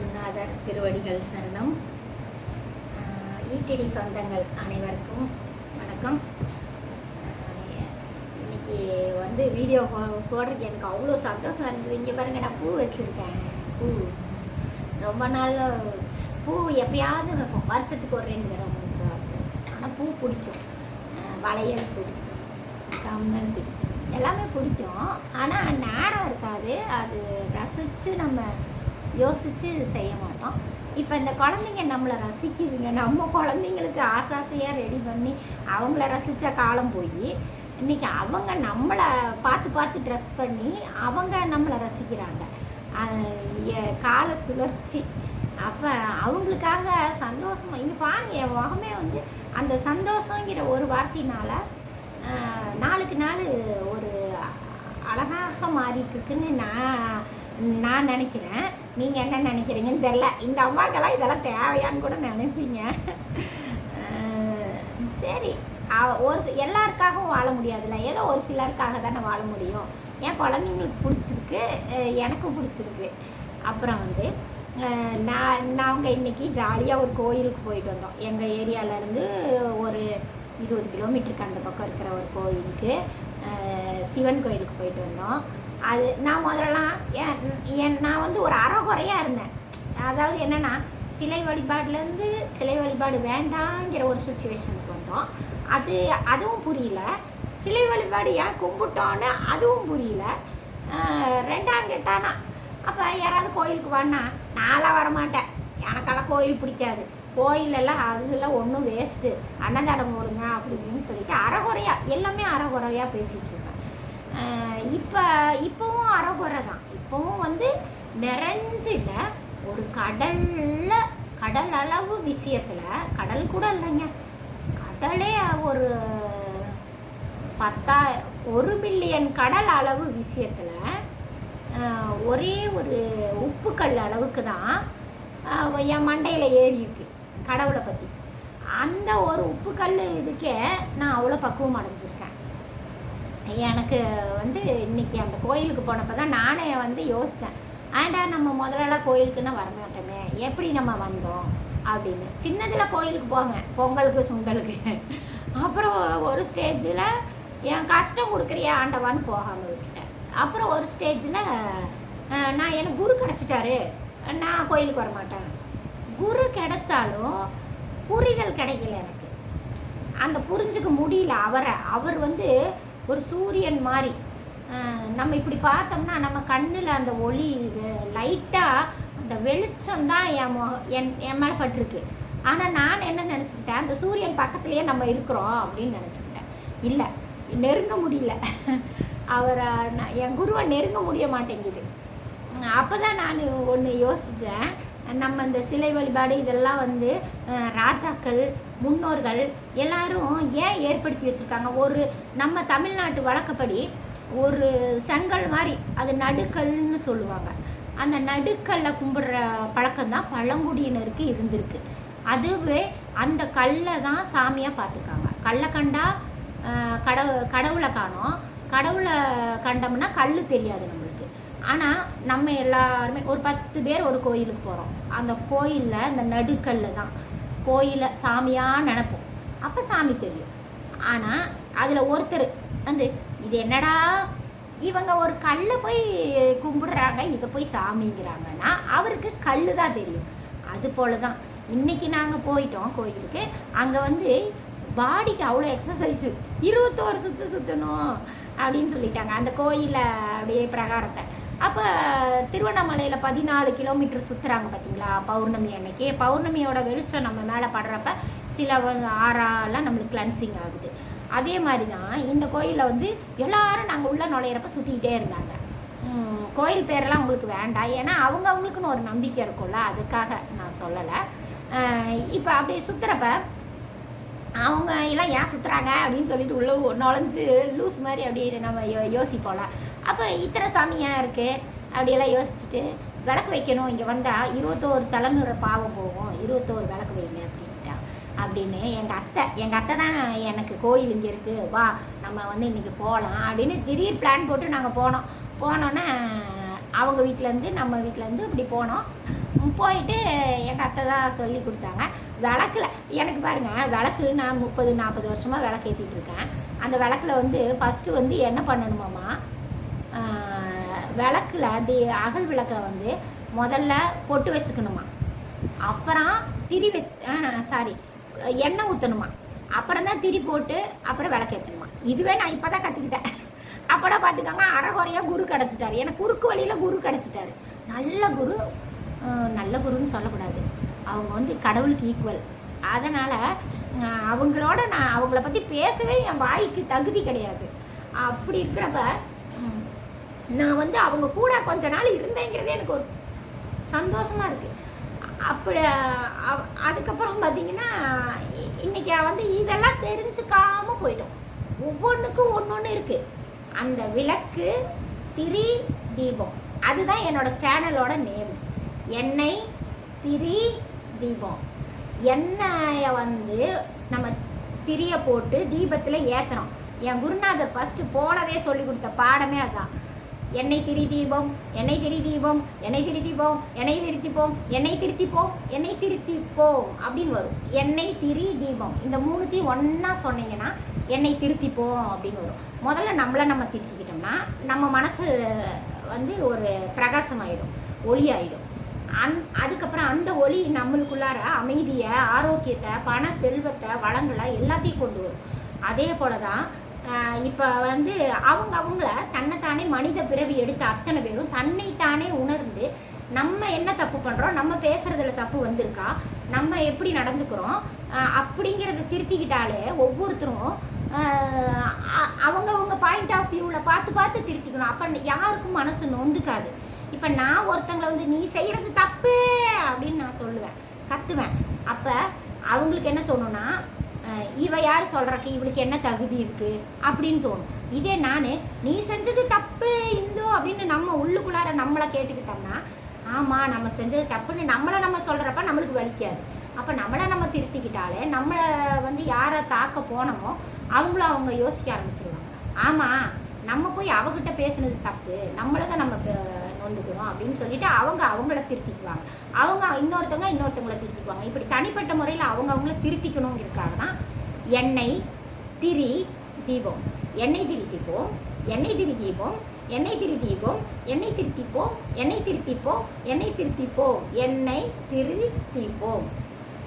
குருநாதர் திருவடிகள் சரணம். ஆஹ் சொந்தங்கள் அனைவருக்கும் வணக்கம். இன்னைக்கு வந்து வீடியோ போடுறதுக்கு எனக்கு அவ்வளோ சந்தோஷம் இருந்தது இங்கே பாருங்க நான் பூ வச்சுருக்கேன். பூ. ரொம்ப நாள் பூ எப்பயாவது வைப்போம். வருஷத்துக்கு ஒரு ரெண்டு தடவை மூணு தடவை ஆனால் பூ பிடிக்கும். வளையல் பிடிக்கும். கம்மன் பிடிக்கும். எல்லாமே பிடிக்கும். ஆனால் நேரம் இருக்காது. அது ரசித்து நம்ம யோசித்து செய்ய மாட்டோம். இப்போ இந்த குழந்தைங்க நம்மளை ரசிக்குதுங்க. நம்ம குழந்தைங்களுக்கு ஆசாசையாக ரெடி பண்ணி அவங்கள ரசித்த காலம் போய் இன்றைக்கி அவங்க நம்மளை பார்த்து பார்த்து ட்ரெஸ் பண்ணி அவங்க நம்மளை ரசிக்கிறாங்க. கால சுழற்சி. அப்போ அவங்களுக்காக சந்தோஷம் இங்கே பாருங்க என் முகமே வந்து அந்த சந்தோஷங்கிற ஒரு வார்த்தையினால் நாளுக்கு நாள் ஒரு அழகாக மாறிட்டுருக்குன்னு நான் நான் நினைக்கிறேன். நீங்கள் என்ன நினைக்கிறீங்கன்னு தெரில இந்த அம்மாக்கெல்லாம் இதெல்லாம் தேவையான்னு கூட நினைப்பீங்க. சரி. ஒரு எல்லாருக்காகவும் வாழ முடியாதுல்ல. ஏதோ ஒரு சிலருக்காக தானே வாழ முடியும். என் குழந்தைங்களுக்கு பிடிச்சிருக்கு. எனக்கும் பிடிச்சிருக்கு. அப்புறம் வந்து நான் நாங்கள் இன்னைக்கு ஜாலியாக ஒரு கோயிலுக்கு போயிட்டு வந்தோம். எங்கள் ஏரியாவிலேருந்து ஒரு இருபது கிலோமீட்டருக்கு அந்த பக்கம் இருக்கிற ஒரு கோயிலுக்கு சிவன் கோயிலுக்கு போயிட்டு வந்தோம். அது நான் முதல்லலாம் என் என் நான் வந்து ஒரு அறகுறையாக இருந்தேன். அதாவது என்னென்னா சிலை வழிபாடுலேருந்து சிலை வழிபாடு வேண்டாங்கிற ஒரு சுச்சுவேஷனுக்கு வந்தோம். அது அதுவும் புரியல. சிலை வழிபாடு ஏன் கும்பிட்டோன்னு அதுவும் புரியல. ரெண்டாம் கேட்டானா. அப்போ யாராவது கோயிலுக்கு வானா நான்லாம் வரமாட்டேன். எனக்கெல்லாம் கோயில் பிடிக்காது. கோயிலெல்லாம் அதெல்லாம் ஒன்றும் வேஸ்ட்டு அன்னதானம் போடுங்க அப்படின்னு சொல்லிட்டு அறகுறையாக எல்லாமே அறகுறையாக பேசிகிட்டு இப்போ இப்போவும் அறகுறை தான். இப்போவும் வந்து நிறைஞ்சில ஒரு கடலில் கடல் அளவு விஷயத்தில் கடல் கூட இல்லைங்க. கடலே ஒரு பத்தா ஒரு பில்லியன் கடல் அளவு விஷயத்தில் ஒரே ஒரு உப்புக்கல் அளவுக்கு தான் என் மண்டையில் ஏறி இருக்கு கடவுளை பற்றி அந்த ஒரு உப்புக்கல் இதுக்கே நான் அவ்வளோ பக்குவம் அடைஞ்சிருக்கேன். எனக்கு வந்து இன்னைக்கு அந்த கோயிலுக்கு போனப்போ தான் நானே வந்து யோசித்தேன் ஆண்டா நம்ம முதல்லலாம் கோயிலுக்குன்னா வரமாட்டோமே எப்படி நம்ம வந்தோம்? அப்படின்னு. சின்னதில் கோயிலுக்கு போங்க. பொங்கலுக்கு சுண்டலுக்கு. அப்புறம் ஒரு ஸ்டேஜில் என் கஷ்டம் கொடுக்குறியா? ஆண்டவான்னு போகாமல் விட்டுட்டேன். அப்புறம் ஒரு ஸ்டேஜில் நான் எனக்கு குரு கிடச்சிட்டாரு. நான் கோயிலுக்கு வரமாட்டேன் குரு கிடைச்சாலும் புரிதல் கிடைக்கல எனக்கு. அந்த புரிஞ்சுக்க முடியல அவரை. அவர் வந்து ஒரு சூரியன் மாதிரி. நம்ம இப்படி பார்த்தோம்னா நம்ம கண்ணில் அந்த ஒளி லைட்டாக அந்த வெளிச்சம் தான் என் என் என் மேலே பட்டிருக்கு. ஆனால் நான் என்ன நினச்சிக்கிட்டேன் அந்த சூரியன் பக்கத்துலேயே நம்ம இருக்கிறோம் அப்படின்னு நினச்சிக்கிட்டேன். இல்லை நெருங்க முடியல. அவரை நான் என் குருவை நெருங்க முடிய மாட்டேங்குது. அப்போ தான் நான் ஒன்று யோசித்தேன் நம்ம இந்த சிலை வழிபாடு இதெல்லாம் வந்து ராஜாக்கள் முன்னோர்கள் எல்லாரும் ஏன் ஏற்படுத்தி வச்சுருக்காங்க? ஒரு நம்ம தமிழ்நாட்டு வழக்கப்படி ஒரு செங்கல் மாதிரி அது நடுக்கல்னு சொல்லுவாங்க. அந்த நடுக்கல்ல கும்பிடுற பழக்கம் தான் பழங்குடியினருக்கு இருந்திருக்கு. அதுவே அந்த கல்லை தான் சாமியாக பார்த்துருக்காங்க. கல்லை கண்டா கடவு கடவுளை காணோம். கடவுளை கண்டோம்னா கல் தெரியாது நம்மளுக்கு. ஆனால் நம்ம எல்லாருமே ஒரு பத்து பேர் ஒரு கோயிலுக்கு போகிறோம் அந்த கோயிலில் இந்த நடுக்கல்ல தான் கோயிலை சாமியாக நினப்போம். அப்போ சாமி தெரியும். ஆனால் அதில் ஒருத்தர் வந்து இது என்னடா? இவங்க ஒரு கல்லை போய் கும்பிடுறாங்க இதை போய் சாமிங்கிறாங்கன்னா அவருக்கு கல் தான் தெரியும். அது போல தான் இன்னைக்கு நாங்கள் போயிட்டோம் கோயிலுக்கு. அங்கே வந்து பாடிக்கு அவ்வளோ எக்ஸசைஸு இருபத்தோரு சுற்று சுற்றணும் அப்படின்னு சொல்லிட்டாங்க. அந்த கோயிலை அப்படியே பிரகாரத்தை. அப்போ திருவண்ணாமலையில் பதினாலு கிலோமீட்டர் சுற்றுறாங்க பார்த்தீங்களா பௌர்ணமி அன்னைக்கு. பௌர்ணமியோட வெளிச்சம் நம்ம மேலே படுறப்ப சில ஆறாலாம் நம்மளுக்கு கிளன்சிங் ஆகுது. அதே மாதிரி தான் இந்த கோயிலில் வந்து எல்லாரும் நாங்கள் உள்ளே நுழையிறப்ப சுற்றிக்கிட்டே இருந்தாங்க. கோயில் பேரெல்லாம் உங்களுக்கு வேண்டாம். ஏன்னா அவங்க அவங்களுக்குன்னு ஒரு நம்பிக்கை இருக்கும்ல. அதுக்காக நான் சொல்லலை. இப்போ அப்படி சுற்றுறப்ப அவங்க எல்லாம் ஏன் சுற்றுறாங்க அப்படின்னு சொல்லிட்டு உள்ளே நுழைஞ்சு லூஸ் மாதிரி அப்படி நம்ம யோ யோசிப்போம்ல. அப்போ இத்தனை சாமியாக இருக்குது அப்படியெல்லாம் யோசிச்சுட்டு விளக்கு வைக்கணும். இங்கே வந்தால் இருபத்தோரு தலைமுறை பாவம் போகும். இருபத்தோரு விளக்கு வைங்க அப்படின்ட்டா. அப்படின்னு எங்கள் அத்தை எங்கள் அத்தை தான் எனக்கு கோயில் இங்கே இருக்குது வா நம்ம வந்து இன்றைக்கி போகலாம் அப்படின்னு திடீர் பிளான் போட்டு நாங்கள் போனோம். போனோன்னே அவங்க வீட்டிலேருந்து நம்ம வீட்டிலேருந்து இப்படி போனோம். போயிட்டு எங்கள் அத்தை தான் சொல்லி கொடுத்தாங்க. விளக்கில் எனக்கு பாருங்கள் விளக்கு நான் முப்பது நாற்பது வருஷமாக விளக்கு ஏற்றிட்டு இருக்கேன். அந்த விளக்குல வந்து ஃபஸ்ட்டு வந்து என்ன பண்ணணுமாம்மா? விளக்குல தி அகல் விளக்கில் வந்து முதல்ல பொட்டு வச்சுக்கணுமா. அப்புறம் திரி வச்சு சாரி எண்ணெய் ஊற்றணுமா அப்புறம் தான் திரி போட்டு அப்புறம் விளக்கு ஏற்றணுமா இதுவே நான் இப்போ தான் கற்றுக்கிட்டேன் அப்போனா பார்த்துக்கோங்க அறகுறையாக குரு கிடச்சிட்டாரு. எனக்கு குறுக்கு வழியில் குரு கிடச்சிட்டாரு. நல்ல குரு நல்ல குருன்னு சொல்லக்கூடாது. அவங்க வந்து கடவுளுக்கு ஈக்குவல் அதனால் அவங்களோட நான் அவங்கள பற்றி பேசவே என் வாய்க்கு தகுதி கிடையாது. அப்படி இருக்கிறப்ப நான் வந்து அவங்க கூட கொஞ்ச நாள் இருந்தேங்கிறதே எனக்கு ஒரு சந்தோஷமா இருக்கு. அப்படி அதுக்கப்புறம் பார்த்தீங்கன்னா இ- இன்னைக்கு வந்து இதெல்லாம் தெரிஞ்சுக்காம போயிட்டோம். ஒவ்வொன்றுக்கும் ஒன்று ஒன்று இருக்கு. அந்த விளக்கு திரி தீபம். அதுதான் என்னோட சேனலோட நேம். எண்ணெய் திரி தீபம். எண்ணெயை வந்து நம்ம திரியை போட்டு தீபத்தில் ஏற்றுறோம் என் குருநாதர் ஃபஸ்ட்டு போனதே சொல்லி கொடுத்த பாடமே அதான் எண்ணெய் திரி தீபம் எண்ணெய் திரி தீபம் எண்ணெய் திரி தீபம் எண்ணெய் திருத்திப்போம் எண்ணெய் திருத்திப்போம் எண்ணெய் திருத்திப்போம் அப்படின்னு வரும். எண்ணெய் திரி தீபம். இந்த மூணுத்தையும் ஒன்றா சொன்னீங்கன்னா எண்ணெய் திருத்திப்போம் அப்படின்னு வரும். முதல்ல நம்மளை நம்ம திருத்திக்கிட்டோம்னா நம்ம மனசு வந்து ஒரு பிரகாசமாயிடும் ஒளி ஆகிடும் அந் அதுக்கப்புறம் அந்த ஒளி நம்மளுக்குள்ளார அமைதியை ஆரோக்கியத்தை பண செல்வத்தை வளங்களை எல்லாத்தையும் கொண்டு வரும். அதே போல தான் இப்போ வந்து அவங்க அவங்கள தன்னைத்தானே மனித பிறவி எடுத்த அத்தனை பேரும் தன்னைத்தானே உணர்ந்து நம்ம என்ன தப்பு பண்ணுறோம் நம்ம பேசுறதுல தப்பு வந்திருக்கா நம்ம எப்படி நடந்துக்கிறோம் அப்படிங்கிறத திருத்திக்கிட்டாலே ஒவ்வொருத்தரும் அவங்கவுங்க அவங்கவங்க பாயிண்ட் ஆஃப் வியூவில் பார்த்து பார்த்து திருத்திக்கணும். அப்போ யாருக்கும் மனசு நொந்துக்காது. இப்போ நான் ஒருத்தங்களை வந்து நீ செய்கிறது தப்பு அப்படின்னு நான் சொல்லுவேன் கத்துவேன். அப்போ அவங்களுக்கு என்ன தோணுன்னா இவ யார் சொல்கிறக்கு இவளுக்கு என்ன தகுதி இருக்குது அப்படின்னு தோணும். இதே நான் நீ செஞ்சது தப்பு இந்தோ அப்படின்னு நம்ம உள்ளுக்குள்ளார நம்மளை கேட்டுக்கிட்டோம்னா ஆமாம் நம்ம செஞ்சது தப்புன்னு நம்மளை நம்ம சொல்கிறப்ப நம்மளுக்கு வலிக்காது. அப்போ நம்மளை நம்ம திருத்திக்கிட்டாலே நம்மளை வந்து யாரை தாக்க போனோமோ அவங்களும் அவங்க யோசிக்க ஆரம்பிச்சிருவாங்க. ஆமாம் நம்ம போய் அவகிட்ட பேசுனது தப்பு நம்மளை தான் நம்ம பே- அப்படின்னு சொல்லிட்டு அவங்க அவங்கள திருத்திக்குவாங்க. அவங்க இன்னொருத்தவங்க இன்னொருத்தவங்கள திருத்திக்குவாங்க. இப்படி தனிப்பட்ட முறையில் அவங்க அவங்கள திருத்திக்கணுங்கிறதுக்காக தான் எண்ணெய் திரி தீபம் எண்ணெய் திரி தீபம் எண்ணெய் திரி தீபம் எண்ணெய் திரி தீபம் எண்ணெய் திருத்திப்போம் எண்ணெய் திருத்திப்போம் எண்ணெய் திருத்திப்போம் எண்ணெய் திருத்திப்போம்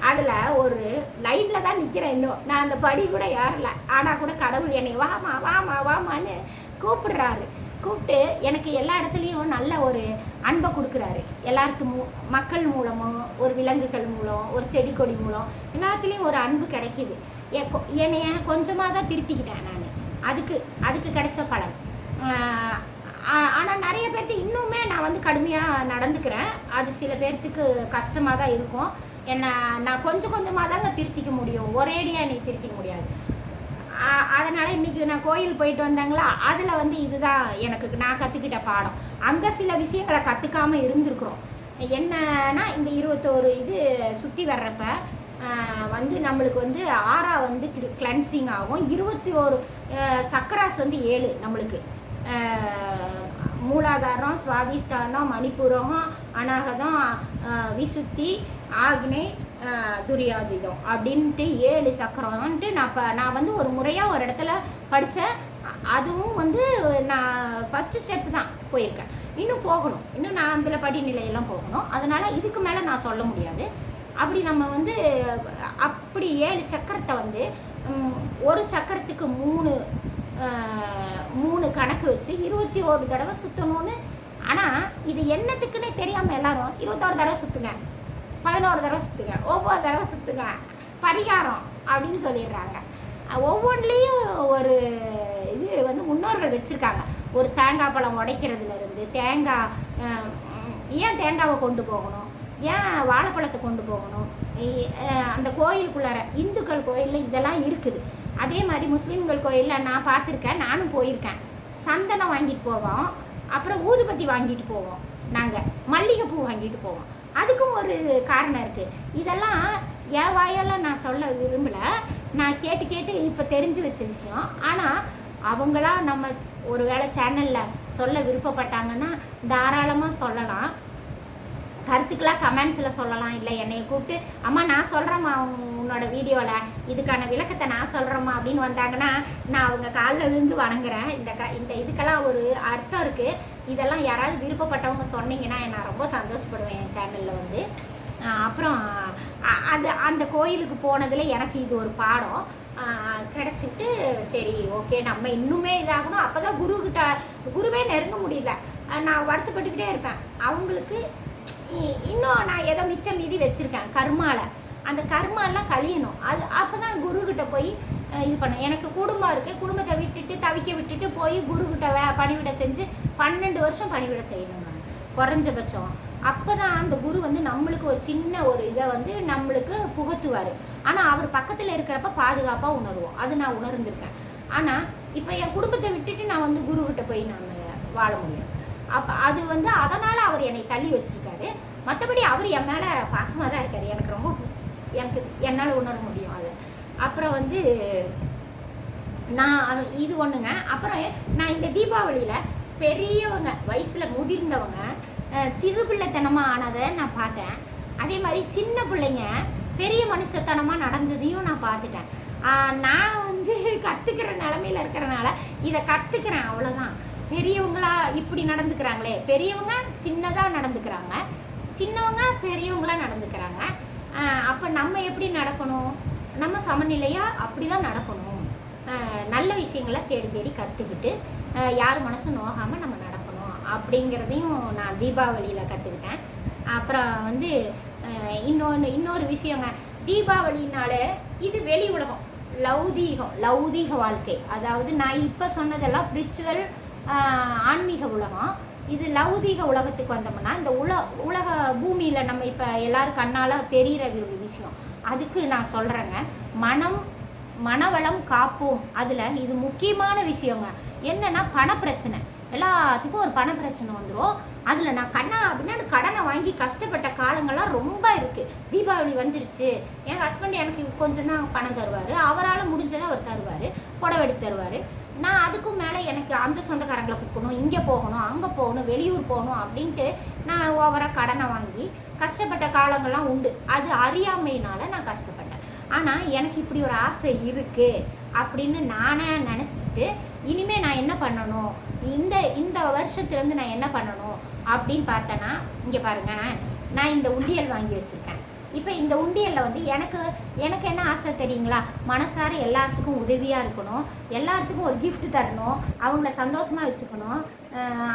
அதில் ஒரு லைனில் தான் நிற்கிறேன் இன்னும். நான் அந்த படி கூட ஏறல. ஆனால் கூட கடவுள் என்னை வாமா வாமா வாமான்னு கூப்பிடுறாரு. கூப்பிட்டு எனக்கு எல்லா இடத்துலையும் நல்ல ஒரு அன்பை கொடுக்குறாரு. எல்லாருக்கு மூ மக்கள் மூலமும் ஒரு விலங்குகள் மூலம் ஒரு செடி கொடி மூலம் எல்லாத்துலேயும் ஒரு அன்பு கிடைக்கிது. கொ- என்னைய கொஞ்சமாக தான் திருத்திக்கிட்டேன் நான். அதுக்கு அதுக்கு கிடைச்ச பலன். ஆனால் நிறைய பேர்த்து இன்னுமே நான் வந்து கடுமையாக நடந்துக்கிறேன். அது சில பேர்த்துக்கு கஷ்டமாக தான் இருக்கும். என்னை நான் கொஞ்சம் கொஞ்சமாக தாங்க திருத்திக்க முடியும். ஒரேடியாக என்னை திருத்திக்க முடியாது. அதனால் இன்னைக்கு நான் கோயில் போயிட்டு வந்தாங்களா? அதில் வந்து இதுதான் எனக்கு நான் கற்றுக்கிட்ட பாடம். அங்கே சில விஷயங்களை கற்றுக்காம இருந்திருக்கிறோம். என்னன்னா இந்த இருபத்தோரு இது சுற்றி வர்றப்ப வந்து நம்மளுக்கு வந்து ஆறா வந்து கிளன்சிங் ஆகும். இருபத்தி ஒரு சக்கராஸ் வந்து ஏழு நம்மளுக்கு. மூலாதாரம் சுவாதிஷ்டானம் மணிப்புரம் அனாகதம் விசுத்தி ஆக்னே துரியாதிதம் அப்படின்ட்டு ஏழு சக்கரம்ன்ட்டு நான் இப்போ நான் வந்து ஒரு முறையாக ஒரு இடத்துல படித்தேன் அதுவும் வந்து நான் ஃபஸ்ட்டு ஸ்டெப் தான் போயிருக்கேன். இன்னும் போகணும். இன்னும் நான் அதில் படிநிலையெல்லாம் போகணும். அதனால் இதுக்கு மேலே நான் சொல்ல முடியாது. அப்படி நம்ம வந்து அப்படி ஏழு சக்கரத்தை வந்து ஒரு சக்கரத்துக்கு மூணு மூணு கணக்கு வச்சு இருபத்தி ஒரு தடவை சுற்றணும்னு ஆனால் இது என்னத்துக்குன்னே தெரியாமல் எல்லாரும் இருபத்தோரு தடவை சுற்றுங்க பதினோரு தடவை சுற்றுங்க ஒவ்வொரு தடவை சுற்றுங்க பரிகாரம் அப்படின்னு சொல்லிடுறாங்க. ஒவ்வொன்றிலையும் ஒவ்வொன்றுலேயும் ஒரு இது வந்து முன்னோர்கள் வச்சுருக்காங்க. ஒரு தேங்காய் பழம் உடைக்கிறதுலேருந்து தேங்காய் ஏன் தேங்காவை கொண்டு போகணும்? ஏன் வாழைப்பழத்தை கொண்டு போகணும்? அந்த கோயிலுக்குள்ளார இந்துக்கள் கோயிலில் இதெல்லாம் இருக்குது. அதே மாதிரி முஸ்லீம்கள் கோயிலில் நான் பார்த்துருக்கேன் நானும் போயிருக்கேன். சந்தனம் வாங்கிட்டு போவோம். அப்புறம் ஊதுபத்தி வாங்கிட்டு போவோம். நாங்கள் மல்லிகைப்பூ வாங்கிட்டு போவோம். அதுக்கும் ஒரு காரணம் இருக்குது இதெல்லாம் என் வாயால் நான் சொல்ல விரும்பலை. நான் கேட்டு கேட்டு இப்போ தெரிஞ்சு வச்ச விஷயம். ஆனால் அவங்களா நம்ம ஒரு வேளை சேனலில் சொல்ல விருப்பப்பட்டாங்கன்னா தாராளமாக சொல்லலாம். கருத்துக்கெலாம் கமெண்ட்ஸில் சொல்லலாம். இல்லை என்னையை கூப்பிட்டு அம்மா நான் சொல்கிறேம்மா உன்னோட வீடியோவில் இதுக்கான விளக்கத்தை நான் சொல்கிறேம்மா அப்படின்னு வந்தாங்கன்னா நான் அவங்க காலில் விழுந்து வணங்குறேன். இந்த க இந்த இதுக்கெல்லாம் ஒரு அர்த்தம் இருக்குது இதெல்லாம் யாராவது விருப்பப்பட்டவங்க சொன்னீங்கன்னா நான் ரொம்ப சந்தோஷப்படுவேன் என் சேனலில் வந்து. அப்புறம் அது அந்த கோயிலுக்கு போனதில் எனக்கு இது ஒரு பாடம். கிடச்சிட்டு சரி ஓகே நம்ம இன்னுமே இதாகணும். அப்போ தான் குருக்கிட்ட குருவே நெருங்க முடியல. நான் வருத்தப்பட்டுக்கிட்டே இருப்பேன். அவங்களுக்கு இ- இன்னும் நான் ஏதோ மிச்சம் மீதி வச்சுருக்கேன் கர்மால. அந்த கர்மாலாம் கழியணும். அது அப்போ தான் குருக்கிட்ட போய் இது பண்ணேன் எனக்கு குடும்பம் இருக்குது குடும்பத்தை விட்டுட்டு தவிக்க விட்டுட்டு போய் குருக்கிட்ட வே பணிவிட செஞ்சு பன்னெண்டு வருஷம் பணிவிட செய்யணும் நான் குறைஞ்சபட்சம். அப்போ தான் அந்த குரு வந்து நம்மளுக்கு ஒரு சின்ன ஒரு இதை வந்து நம்மளுக்கு புகத்துவார். ஆனால் அவர் பக்கத்தில் இருக்கிறப்ப பாதுகாப்பாக உணர்வோம். அது நான் உணர்ந்திருக்கேன். ஆனால் இப்போ என் குடும்பத்தை விட்டுட்டு நான் வந்து குருக்கிட்ட போய் நான் வாழ முடியும். அப்போ அது வந்து அதனால் அவர் என்னை தள்ளி வச்சிருக்காரு. மற்றபடி அவர் என் மேலே பாசமாக தான் இருக்கார். எனக்கு ரொம்ப எனக்கு என்னால் உணர முடியும் அது. அப்புறம் வந்து நான் இது ஒன்றுங்க அப்புறம் நான் இந்த தீபாவளியில் பெரியவங்க வயசில் முதிர்ந்தவங்க சிறு பிள்ளைத்தனமாக ஆனதை நான் பார்த்தேன். அதே மாதிரி சின்ன பிள்ளைங்க பெரிய மனுஷத்தனமாக நடந்ததையும் நான் பார்த்துட்டேன். நான் வந்து கற்றுக்கிற நிலமையில இருக்கிறனால இதை கற்றுக்கிறேன் அவ்வளோதான் பெரியவங்களா இப்படி நடந்துக்கிறாங்களே பெரியவங்க சின்னதாக நடந்துக்கிறாங்க சின்னவங்க பெரியவங்களாக நடந்துக்கிறாங்க. அப்போ நம்ம எப்படி நடக்கணும்? நம்ம சமநிலையாக அப்படி தான் நடக்கணும் நல்ல விஷயங்களை தேடி தேடி கற்றுக்கிட்டு யார் மனசும் நோகாமல் நம்ம நடக்கணும் அப்படிங்கிறதையும் நான் தீபாவளியில் கற்றுக்கிட்டேன் அப்புறம் வந்து இன்னொன்று இன்னொரு விஷயங்க. தீபாவளினாலே இது வெளி உலகம். லௌதீகம் லௌதீக வாழ்க்கை. அதாவது நான் இப்போ சொன்னதெல்லாம் ஸ்பிரிச்சுவல் ஆன்மீக உலகம். இது லௌதீக உலகத்துக்கு வந்தோம்னா இந்த உல உலக பூமியில் நம்ம இப்போ எல்லாரும் கண்ணால் தெரிகிற ஒரு விஷயம். அதுக்கு நான் சொல்கிறேங்க மனம் மனவளம் காப்போம். அதில் இது முக்கியமான விஷயங்க. என்னென்னா பணப்பிரச்சனை. எல்லாத்துக்கும் ஒரு பணப்பிரச்சனை வந்துடும் அதில் நான் கண்ணா அப்படின்னு கடனை வாங்கி கஷ்டப்பட்ட காலங்கள்லாம் ரொம்ப இருக்குது தீபாவளி வந்துருச்சு. என் ஹஸ்பண்ட் எனக்கு கொஞ்சம் தான் பணம் தருவார். அவரால் முடிஞ்சதை அவர் தருவார். புடவெடி தருவார். நான் அதுக்கும் மேலே எனக்கு அந்த சொந்தக்காரங்களை கொடுக்கணும் இங்கே போகணும் அங்கே போகணும் வெளியூர் போகணும் அப்படின்ட்டு நான் ஓவராக கடனை வாங்கி கஷ்டப்பட்ட காலங்கள்லாம் உண்டு. அது அறியாமையினால நான் கஷ்டப்பட்டேன். ஆனால் எனக்கு இப்படி ஒரு ஆசை இருக்குது அப்படின்னு நானே நினச்சிட்டு இனிமேல் நான் என்ன பண்ணணும்? இந்த இந்த வருஷத்துலேருந்து நான் என்ன பண்ணணும் அப்படின்னு பார்த்தேன்னா இங்கே பாருங்க நான் இந்த உண்டியல் வாங்கி வச்சுருக்கேன். இப்போ இந்த உண்டியலில் வந்து எனக்கு எனக்கு என்ன ஆசை தெரியுங்களா? மனசார எல்லாத்துக்கும் உதவியாக இருக்கணும் எல்லாத்துக்கும் ஒரு கிஃப்ட் தரணும் அவங்கள சந்தோஷமாக வச்சுக்கணும்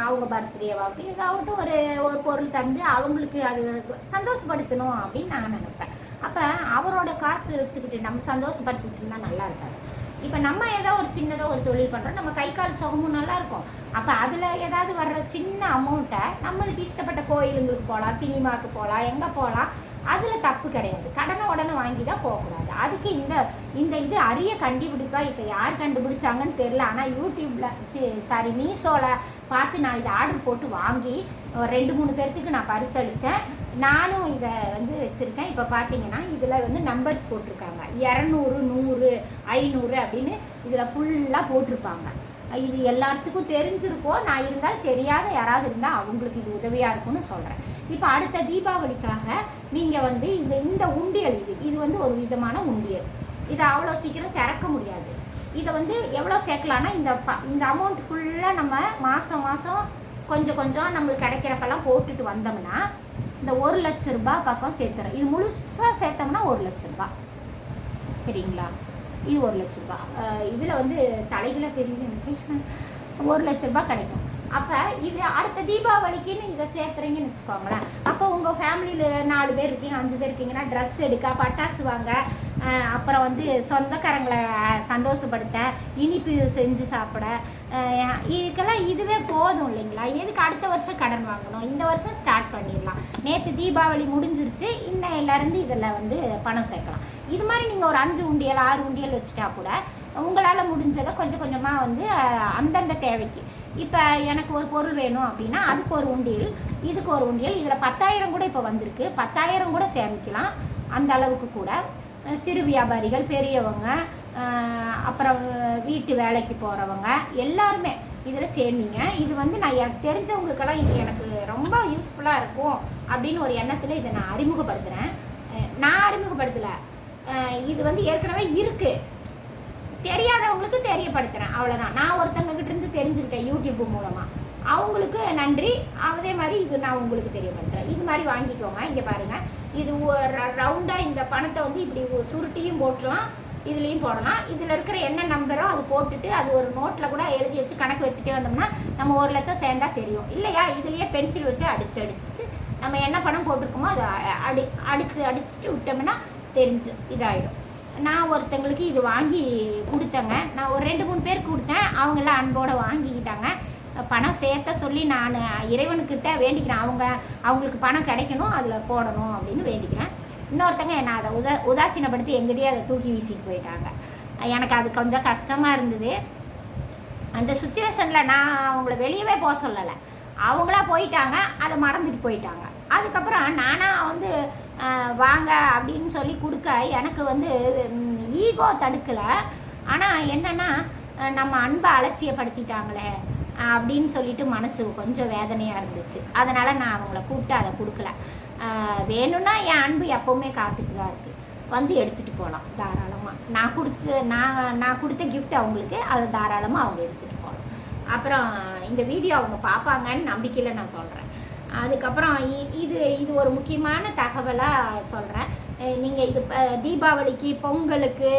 அவங்க பர்த்டேவாகட்டும் இதாகட்டும் ஒரு ஒரு பொருள் தந்து அவங்களுக்கு அது சந்தோஷப்படுத்தணும் அப்படின்னு நான் நினைப்பேன். அப்போ அவரோட காசு வச்சுக்கிட்டு நம்ம சந்தோஷப்படுத்திட்டு இருந்தால் நல்லா இருக்காது. இப்போ நம்ம ஏதோ ஒரு சின்னதாக ஒரு தொழில் பண்ணுறோம் நம்ம கை கால் சுகமும் நல்லா இருக்கும். அப்போ அதில் ஏதாவது வர்ற சின்ன அமௌண்ட்டை நம்மளுக்கு இஷ்டப்பட்ட கோயிலுங்களுக்கு போகலாம் சினிமாவுக்கு போகலாம் எங்கே போகலாம் அதில் தப்பு கிடையாது. கடனை உடனே வாங்கி தான் போகக்கூடாது. அதுக்கு இந்த இந்த இது அரிய கண்டுபிடிப்பாக இப்போ யார் கண்டுபிடிச்சாங்கன்னு தெரில ஆனால் யூடியூப்பில் சாரி மீஷோவில் பார்த்து நான் இதை ஆர்டர் போட்டு வாங்கி ஒரு ரெண்டு மூணு பேர்த்துக்கு நான் பரிசளித்தேன் நானும் இதை வந்து வச்சுருக்கேன். இப்போ பார்த்தீங்கன்னா இதில் வந்து நம்பர்ஸ் போட்டிருக்காங்க. இரநூறு நூறு ஐநூறு அப்படின்னு இதில் ஃபுல்லாக போட்டிருப்பாங்க. இது எல்லாத்துக்கும் தெரிஞ்சிருக்கோம். நான் இருந்தால் தெரியாத யாராவது இருந்தால் அவங்களுக்கு இது உதவியாக இருக்கும்னு சொல்கிறேன் இப்போ அடுத்த தீபாவளிக்காக நீங்கள் வந்து இந்த இந்த உண்டியல் இது இது வந்து ஒரு விதமான உண்டியல். இதை அவ்வளோ சீக்கிரம் திறக்க முடியாது. இதை வந்து எவ்வளோ சேர்க்கலான்னா இந்த ப இந்த அமௌண்ட் ஃபுல்லாக நம்ம மாதம் மாதம் கொஞ்சம் கொஞ்சம் நம்மளுக்கு கிடைக்கிறப்பெல்லாம் போட்டுட்டு வந்தோம்னா இந்த ஒரு லட்ச ரூபாய் பக்கம் சேர்த்துறோம் இது முழுசாக சேர்த்தோம்னா ஒரு லட்ச ரூபாய். சரிங்களா? இது ஒரு லட்ச ரூபாய். இதில் வந்து தலைகளை தெரியுது எனக்கு. ஒரு லட்ச ரூபாய் கிடைக்கும். அப்போ இது அடுத்த தீபாவளிக்குன்னு இதை சேர்த்துறீங்கன்னு வச்சுக்கோங்களேன். அப்போ உங்கள் ஃபேமிலியில் நாலு பேர் இருக்கீங்க அஞ்சு பேர் இருக்கீங்கன்னா ட்ரெஸ் எடுக்க பட்டாசு வாங்க அப்புறம் வந்து சொந்தக்காரங்களை சந்தோஷப்படுத்த இனிப்பு செஞ்சு சாப்பிட இதுக்கெல்லாம் இதுவே போதும் இல்லைங்களா? எதுக்கு அடுத்த வருஷம் கடன் வாங்கணும்? இந்த வருஷம் ஸ்டார்ட் பண்ணிடலாம். நேற்று தீபாவளி முடிஞ்சிருச்சு இன்னையிலேருந்து இதில் வந்து பணம் சேர்க்கலாம். இது மாதிரி நீங்கள் ஒரு அஞ்சு உண்டியல் ஆறு உண்டியல் வச்சுட்டா கூட உங்களால் முடிஞ்சதை கொஞ்சம் கொஞ்சமாக வந்து அந்தந்த தேவைக்கு. இப்போ எனக்கு ஒரு பொருள் வேணும் அப்படின்னா அதுக்கு ஒரு உண்டியல் இதுக்கு ஒரு உண்டியல் இதில் பத்தாயிரம் கூட இப்போ வந்திருக்கு. பத்தாயிரம் கூட சேமிக்கலாம் அந்த அளவுக்கு கூட. சிறு வியாபாரிகள் பெரியவங்க அப்புறம் வீட்டு வேலைக்கு போகிறவங்க எல்லாருமே இதில் சேமிங்க இது வந்து நான் எனக்கு தெரிஞ்சவங்களுக்கெல்லாம் இது எனக்கு ரொம்ப யூஸ்ஃபுல்லாக இருக்கும் அப்படின்னு ஒரு எண்ணத்தில் இதை நான் அறிமுகப்படுத்துகிறேன் நான் அறிமுகப்படுத்தலை. இது வந்து ஏற்கனவே இருக்குது தெரியாதவங்களுக்கு தெரியப்படுத்துகிறேன் அவ்வளோதான் நான் ஒருத்தங்ககிட்ட இருந்து தெரிஞ்சுக்கிட்டேன் யூடியூப் மூலமாக அவங்களுக்கு நன்றி. அதே மாதிரி இது நான் உங்களுக்கு தெரியப்படுத்துகிறேன் இது மாதிரி வாங்கிக்கோங்க. இங்கே பாருங்கள் இது ரவுண்டாக இந்த பணத்தை வந்து இப்படி சுருட்டியும் போட்டுலாம். இதுலேயும் போடலாம். இதில் இருக்கிற என்ன நம்பரோ அது போட்டுட்டு அது ஒரு நோட்டில் கூட எழுதி வச்சு கணக்கு வச்சுட்டே வந்தோம்னா நம்ம ஒரு லட்சம் சேர்ந்தா தெரியும். இல்லையா? இதுலேயே பென்சில் வச்சு அடிச்சு அடிச்சுட்டு நம்ம என்ன பணம் போட்டிருக்கோமோ அதை அடி அடித்து அடிச்சுட்டு விட்டோம்னா தெரிஞ்சு இதாகிடும் நான் ஒருத்தங்களுக்கு இது வாங்கி கொடுத்தேங்க. நான் ஒரு ரெண்டு மூணு பேர் கொடுத்தேன். அவங்கெல்லாம் அன்போடு வாங்கிக்கிட்டாங்க. பணம் சேர்த்த சொல்லி நான் இறைவனுக்கிட்ட வேண்டிக்கிறேன். அவங்க அவங்களுக்கு பணம் கிடைக்கணும் அதில் போடணும் அப்படின்னு வேண்டிக்கிறேன். இன்னொருத்தங்க என்னை அதை உத உதாசீனப்படுத்தி எங்கிட்டயே அதை தூக்கி வீசிட்டு போயிட்டாங்க. எனக்கு அது கொஞ்சம் கஷ்டமாக இருந்தது. அந்த சுச்சுவேஷனில் நான் அவங்கள வெளியவே போக சொல்லலை. அவங்களா போயிட்டாங்க அதை மறந்துட்டு போயிட்டாங்க. அதுக்கப்புறம் நானாக வந்து வாங்க அப்படின்னு சொல்லி கொடுக்க எனக்கு வந்து ஈகோ தடுக்கலை. ஆனால் என்னென்னா நம்ம அன்பை அலட்சியப்படுத்திட்டாங்களே அப்படின்னு சொல்லிட்டு மனசு கொஞ்சம் வேதனையாக இருந்துச்சு. அதனால் நான் அவங்கள கூப்பிட்டு அதை கொடுக்கல. வேணும்னா என் அன்பு எப்போவுமே காத்துட்டு தான் இருக்குது வந்து எடுத்துகிட்டு போகலாம் தாராளமாக நான் கொடுத்த நான் நான் கொடுத்த கிஃப்ட் அவங்களுக்கு அதை தாராளமாக அவங்க எடுத்துகிட்டு போகலாம் அப்புறம் இந்த வீடியோ அவங்க பார்ப்பாங்கன்னு நம்பிக்கையில் நான் சொல்கிறேன் அதுக்கப்புறம் இ- இது இது ஒரு முக்கியமான தகவலாக சொல்கிறேன் நீங்கள் இது தீபாவளிக்கு பொங்கலுக்கு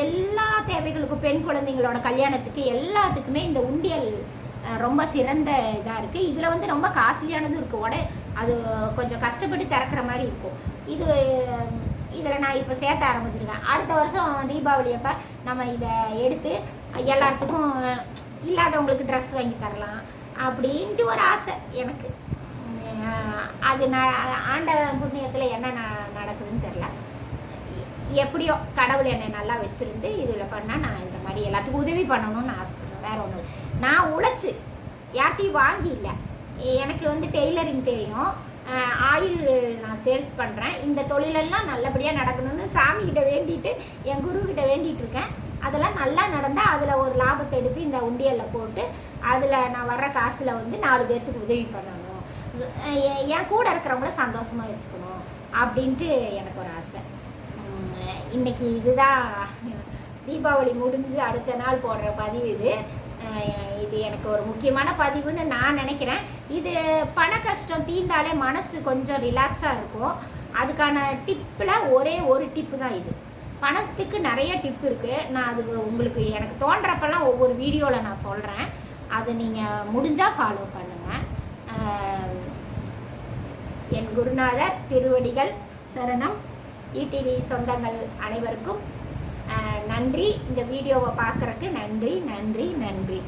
எல்லா தேவைகளுக்கும் பெண் குழந்தைங்களோட கல்யாணத்துக்கு எல்லாத்துக்குமே இந்த உண்டியல் ரொம்ப சிறந்த இதாக இருக்குது இதில் வந்து ரொம்ப காஸ்ட்லியானதும் இருக்குது உடனே அது கொஞ்சம் கஷ்டப்பட்டு திறக்கிற மாதிரி இருக்கும். இது இதில் நான் இப்போ சேர்த்த ஆரம்பிச்சிருக்கேன். அடுத்த வருஷம் தீபாவளி அப்போ நம்ம இதை எடுத்து எல்லாத்துக்கும் இல்லாதவங்களுக்கு ட்ரெஸ் வாங்கி தரலாம் அப்படின்ட்டு ஒரு ஆசை எனக்கு. அது நான் ஆண்ட புண்ணியத்தில் என்ன ந- நடக்குதுன்னு தெரில எப்படியோ கடவுள் என்னை நல்லா வச்சுருந்து இதில் பண்ணால் நான் இந்த மாதிரி எல்லாத்துக்கும் உதவி பண்ணணும்னு ஆசைப்படுறேன். வேற ஒன்றும் நான் உழைச்சி யார்ட்டையும் வாங்கி இல்லை. எனக்கு வந்து டெய்லரிங் தெரியும். ஆயில் நான் சேல்ஸ் பண்ணுறேன் இந்த தொழிலெல்லாம் நல்லபடியாக நடக்கணும்னு சாமிகிட்ட வேண்டிட்டு என் குருக்கிட்ட வேண்டிகிட்டு இருக்கேன். அதெல்லாம் நல்லா நடந்தால் அதில் ஒரு லாபத்தை எடுத்து இந்த உண்டியலில் போட்டு அதில் நான் வர்ற காசில் வந்து நாலு பேர்த்துக்கு உதவி பண்ணணும். என் கூட இருக்கிறவங்கள சந்தோஷமாக வச்சுக்கணும் அப்படின்ட்டு எனக்கு ஒரு ஆசை. இன்றைக்கி இன்னைக்கு இதுதான். தீபாவளி முடிஞ்சு அடுத்த நாள் போடுற பதிவு இது. இது எனக்கு ஒரு முக்கியமான பதிவுன்னு நான் நினைக்கிறேன். இது பண கஷ்டம் தீர்ந்தாலே மனசு கொஞ்சம் ரிலாக்ஸாக இருக்கும். அதுக்கான டிப்பில் ஒரே ஒரு டிப்பு தான் இது. பணத்துக்கு நிறைய டிப் இருக்குது நான் அது உங்களுக்கு எனக்கு தோன்றப்பெல்லாம் ஒவ்வொரு வீடியோவில் நான் சொல்கிறேன் அது நீங்கள் முடிஞ்சால் ஃபாலோ பண்ணுங்கள் என் குருநாதர் திருவடிகள் சரணம். ஈடிடி சொந்தங்கள் அனைவருக்கும் நன்றி. இந்த வீடியோவை பார்க்குறக்கு நன்றி நன்றி நன்றி.